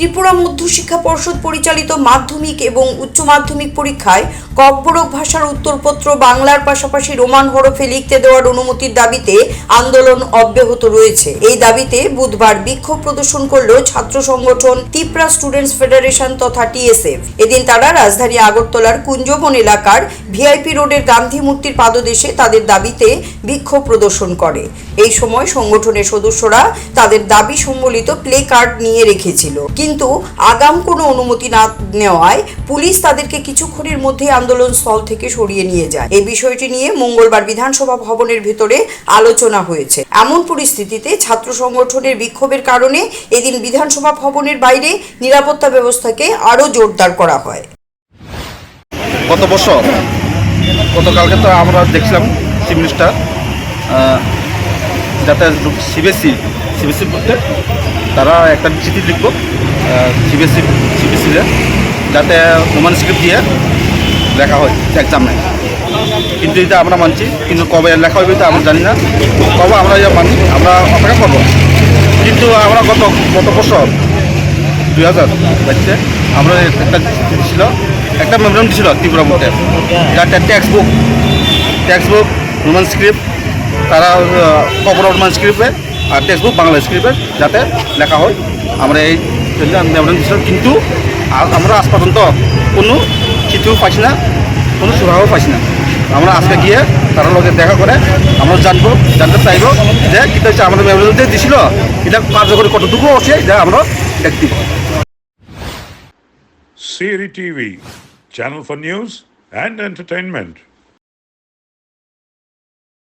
ত্রিপুরা মধ্যশিক্ষা পর্ষদ পরিচালিত মাধ্যমিক এবং উচ্চ মাধ্যমিক পরীক্ষায় ককবরক ভাষার উত্তরপত্র বাংলার পাশাপাশি রোমান হরফে লিখতে দেওয়ার অনুমতির দাবিতে আন্দোলন অব্যাহত রয়েছে। এই দাবিতে বুধবার বিক্ষোভ প্রদর্শন করল ছাত্র সংগঠন তিপ্রা স্টুডেন্টস ফেডারেশন তথা টিএসএফ। এদিন তারা রাজধানী আগরতলার কুঞ্জবন এলাকার ভিআইপি রোডের গান্ধী মূর্তির পাদদেশে তাদের দাবিতে বিক্ষোভ প্রদর্শন করে। এই সময় সংগঠনের সদস্যরা তাদের দাবি সম্বলিত প্লে কার্ড নিয়ে রেখেছিল। কিন্তু আগাম কোনো অনুমতি না নেওয়ায় পুলিশ তাদেরকে কিছুক্ষণের মধ্যে আন্দোলন স্থল থেকে সরিয়ে নিয়ে যায়। এই বিষয়টি নিয়ে মঙ্গলবার বিধানসভা ভবনের ভেতরে আলোচনা হয়েছে। এমন পরিস্থিতিতে ছাত্র সংগঠনের বিক্ষোভের কারণে এদিন বিধানসভা ভবনের বাইরে নিরাপত্তা ব্যবস্থাকে আরও জোরদার করা হয়। গত বছর, গতকালকে তো আমরা দেখছিলাম চিফ মিনিস্টার যাতে সিবিএসসি সিবিএসসি তারা একটা চিঠি লিখব সিবিএসসি সিবিএসসিতে যাতে রোমান স্ক্রিপ্ট দিয়ে লেখা হয় এক্সাম এক্সামে কিন্তু এটা আমরা মানছি, কিন্তু কবে লেখা হবে এটা আমরা জানি না। কবে আমরা এটা মানি, আমরা অপেক্ষা করব। কিন্তু আমরা গত গত বছর দুই হাজার বাইশে, আমরা একটা ছিল একটা মেমোরাম ছিল ত্রিপুরা মধ্যে যাতে text book text book Roman script তারা কবর রোমান স্ক্রিপ্টে আর টেক্সট বুক বাংলা স্ক্রিপ্টে যাতে লেখা হয়। আমরা এই মেমোরাম ছিল কিন্তু আ- আমরা আজ পর্যন্ত কোনো চিঠিও পাইছি না কোনো সুরাহও পাইছি না। আমরা আজকে গিয়ে তারা লগে দেখা করে আমরা জানব জানতে চাইব যে কী হচ্ছে আমাদের মেমোরাম যে দিছিল এটা কার্যকরী কতটুকু আছে এটা আমরা দেখতে Siri TV, channel for news and entertainment.